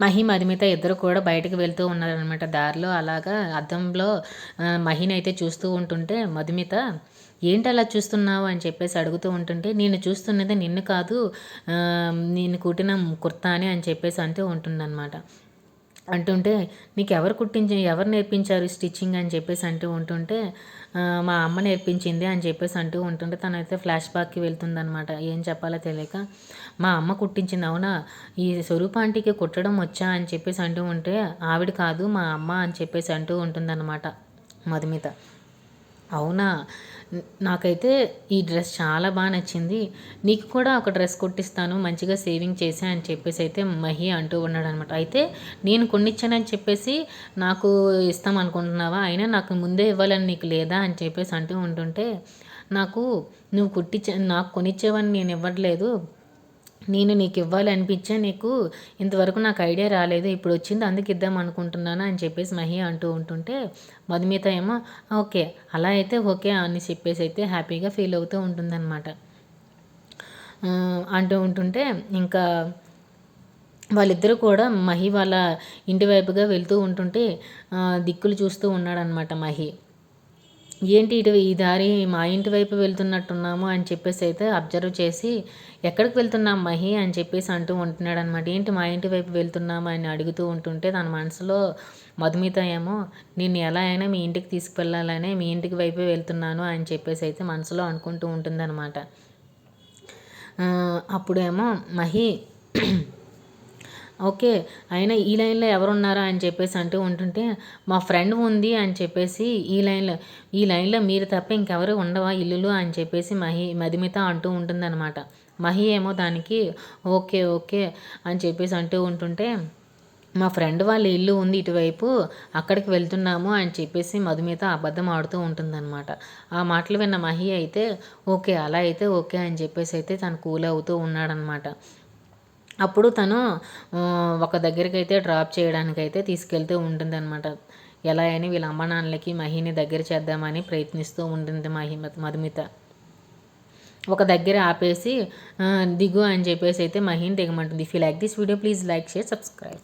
మహి మధుమిత ఇద్దరు కూడా బయటకు వెళ్తూ ఉన్నారనమాట దారిలో. అలాగా అద్దంలో మహిని అయితే చూస్తూ ఉంటుంటే మధుమిత ఏంటి అలా చూస్తున్నావు? అని చెప్పేసి అడుగుతూ ఉంటుంటే నేను చూస్తున్నది నిన్ను కాదు నేను కుట్టిన కుర్తా అని అని చెప్పేసి అంటూ ఉంటుందన్నమాట. అంటుంటే నీకు ఎవరు కుట్టించి ఎవరు నేర్పించారు స్టిచ్చింగ్? అని చెప్పేసి అంటూ ఉంటుంటే మా అమ్మ నేర్పించింది అని చెప్పేసి అంటూ ఉంటుంటే తనైతే ఫ్లాష్ బ్యాక్కి వెళ్తుందనమాట ఏం చెప్పాలో తెలియక మా అమ్మ కుట్టించింది అవునా? ఈ స్వరూపాంటికి కుట్టడం వచ్చా? అని చెప్పేసి అంటూ ఉంటే ఆవిడ కాదు మా అమ్మ అని చెప్పేసి అంటూ ఉంటుందన్నమాట మధుమిత. అవునా? నాకైతే ఈ డ్రెస్ చాలా బాగా నచ్చింది. నీకు కూడా ఒక డ్రెస్ కొట్టిస్తాను మంచిగా సేవింగ్ చేసా అని చెప్పేసి అయితే మహి అంటూ ఉన్నాడు అనమాట అయితే నేను కొనిచ్చానని చెప్పేసి నాకు ఇస్తాం అనుకుంటున్నావా? అయినా నాకు ముందే ఇవ్వాలని నీకు లేదా అని చెప్పేసి అంటూ ఉంటుంటే నాకు నువ్వు కుట్టించ నాకు కొనిచ్చేవని నేను ఇవ్వట్లేదు. నేను నీకు ఇవ్వాలి అనిపించే నీకు ఇంతవరకు నాకు ఐడియా రాలేదు ఇప్పుడు వచ్చింది అందుకు ఇద్దాం అనుకుంటున్నాను అని చెప్పేసి మహి అంటూ ఉంటుంటే మధుమిత ఏమో ఓకే అలా అయితే ఓకే అని చెప్పేసి అయితే హ్యాపీగా ఫీల్ అవుతూ ఉంటుందన్నమాట. అంటూ ఉంటుంటే ఇంకా వాళ్ళిద్దరూ కూడా మహి వాళ్ళ ఇంటి వైపుగా వెళ్తూ ఉంటుంటే దిక్కులు చూస్తూ ఉన్నాడనమాట మహి. ఏంటి ఇటు ఈ దారి మా ఇంటి వైపు వెళ్తున్నట్టున్నాము అని చెప్పేసి అయితే అబ్జర్వ్ చేసి ఎక్కడికి వెళ్తున్నాం మహి అని చెప్పేసి అంటూ ఉంటున్నాడు అనమాట ఏంటి మా ఇంటి వైపు వెళ్తున్నాము అని అడుగుతూ ఉంటుంటే తన మనసులో మధుమిత ఏమో నేను ఎలా అయినా మీ ఇంటికి తీసుకువెళ్ళాలనే మీ ఇంటికి వైపే వెళ్తున్నాను అని చెప్పేసి అయితే మనసులో అనుకుంటూ ఉంటుందన్నమాట అప్పుడేమో మహి ఓకే అయినా ఈ లైన్లో ఎవరున్నారా అని చెప్పేసి అంటూ ఉంటుంటే మా ఫ్రెండ్ ఉంది అని చెప్పేసి ఈ లైన్లో ఈ లైన్లో మీరు తప్ప ఇంకెవరు ఉండవా ఇల్లులు అని చెప్పేసి మహి మధుమిత అంటూ ఉంటుందన్నమాట. మహి ఏమో దానికి ఓకే ఓకే అని చెప్పేసి అంటూ ఉంటుంటే మా ఫ్రెండ్ వాళ్ళ ఇల్లు ఉంది ఇటువైపు అక్కడికి వెళ్తున్నాము అని చెప్పేసి మధుమిత అబద్ధం ఆడుతూ ఉంటుందన్నమాట. ఆ మాటలు విన్న మహి అయితే ఓకే అలా అయితే ఓకే అని చెప్పేసి అయితే తను కూల్ అవుతూ ఉన్నాడనమాట అప్పుడు తను ఒక దగ్గరికి అయితే డ్రాప్ చేయడానికి అయితే తీసుకెళ్తూ ఉంటుంది అనమాట ఎలా అని వీళ్ళ అమ్మ నాన్నలకి మహిని దగ్గర చేద్దామని ప్రయత్నిస్తూ ఉంటుంది మహి మధుమిత. ఒక దగ్గర ఆపేసి దిగు అని చెప్పేసి అయితే మహిని దిగమంటుంది if you like this video please like share subscribe